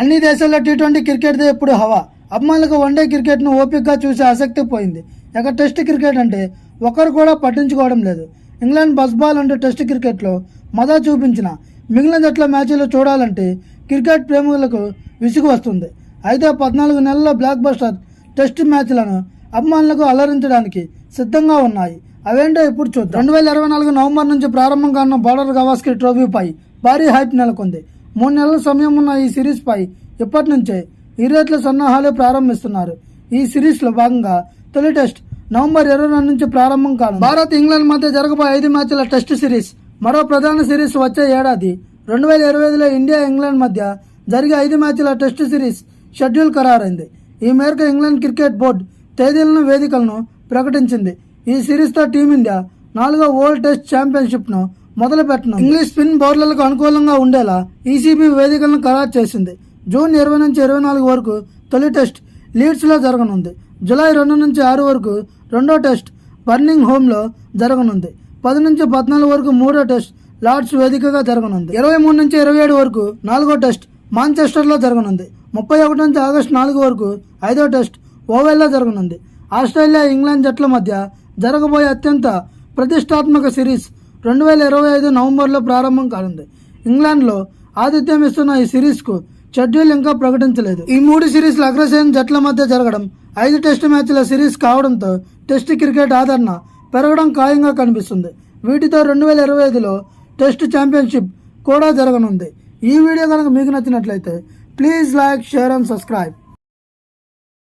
అన్ని దేశాల్లో T twenty క్రికెట్దే ఎప్పుడు హవా. అభిమానులకు వన్డే క్రికెట్ను ఓపికగా చూసే ఆసక్తి పోయింది. ఇక టెస్ట్ క్రికెట్ అంటే ఒకరు కూడా పట్టించుకోవడం లేదు. ఇంగ్లాండ్ బస్బాల్ అంటే టెస్ట్ క్రికెట్లో మదా చూపించిన మిగిలిన జట్ల మ్యాచ్లు చూడాలంటే క్రికెట్ ప్రేమికులకు విసుగు వస్తుంది. అయితే పద్నాలుగు నెలల బ్లాక్ బస్టర్ టెస్ట్ మ్యాచ్లను అభిమానులకు అలరించడానికి సిద్ధంగా ఉన్నాయి. అవేంటో ఇప్పుడు చూద్దాం. రెండు వేల ఇరవై నాలుగు నవంబర్ నుంచి ప్రారంభం కానున్న బార్డర్ గవాస్కర్ ట్రోఫీపై భారీ హైప్ నెలకొంది. మూడు నెలల సమయం ఉన్న ఈ సిరీస్పై ఇప్పటి నుంచే ఇరువైట్ల సన్నాహాలు ప్రారంభిస్తున్నారు. ఈ సిరీస్లో భాగంగా తొలి టెస్ట్ నవంబర్ ఇరవై రెండు నుంచి ప్రారంభం కాను భారత్ ఇంగ్లాండ్ మధ్య జరగబోయే ఐదు మ్యాచ్ల టెస్ట్ సిరీస్ మరో ప్రధాన సిరీస్ వచ్చే ఏడాది రెండు వేల ఇరవై ఐదులో ఇండియా ఇంగ్లాండ్ మధ్య జరిగే ఐదు మ్యాచ్ల టెస్ట్ సిరీస్ షెడ్యూల్ ఖరారైంది. ఈ మేరకు ఇంగ్లాండ్ క్రికెట్ బోర్డు తేదీలను వేదికలను ప్రకటించింది. ఈ సిరీస్తో టీమిండియా నాలుగో వరల్డ్ టెస్ట్ ఛాంపియన్షిప్ను మొదలు ఇంగ్లీష్ స్పిన్ బౌలర్లకు అనుకూలంగా ఉండేలా ఈసీబీ వేదికలను ఖరారు చేసింది. జూన్ ఇరవై నుంచి ఇరవై నాలుగు వరకు తొలి టెస్ట్ లీడ్స్లో జరగనుంది. జూలై రెండు నుంచి ఆరు వరకు రెండో టెస్ట్ బర్నింగ్ హోమ్లో జరగనుంది. పది నుంచి పద్నాలుగు వరకు మూడో టెస్ట్ లార్డ్స్ వేదికగా జరగనుంది. ఇరవై మూడు నుంచి ఇరవై ఏడు వరకు నాలుగో టెస్ట్ మాంచెస్టర్లో జరగనుంది. ముప్పై ఒకటి నుంచి ఆగస్టు నాలుగు వరకు ఐదో టెస్ట్ ఓవెల్లో జరగనుంది. ఆస్ట్రేలియా ఇంగ్లాండ్ జట్ల మధ్య జరగబోయే అత్యంత ప్రతిష్టాత్మక సిరీస్ రెండు వేల ఇరవై ఐదు నవంబర్లో ప్రారంభం కానుంది. ఇంగ్లాండ్లో ఆతిథ్యం ఇస్తున్న ఈ సిరీస్కు షెడ్యూల్ ఇంకా ప్రకటించలేదు. ఈ మూడు సిరీస్లు అగ్రసేన జట్ల మధ్య జరగడం ఐదు టెస్ట్ మ్యాచ్ల సిరీస్ కావడంతో టెస్ట్ క్రికెట్ ఆదరణ పెరగడం ఖాయంగా కనిపిస్తుంది. వీటితో రెండు వేల ఇరవై ఐదులో టెస్ట్ ఛాంపియన్షిప్ కూడా జరగనుంది. ఈ వీడియో కనుక మీకు నచ్చినట్లయితే please like share and subscribe.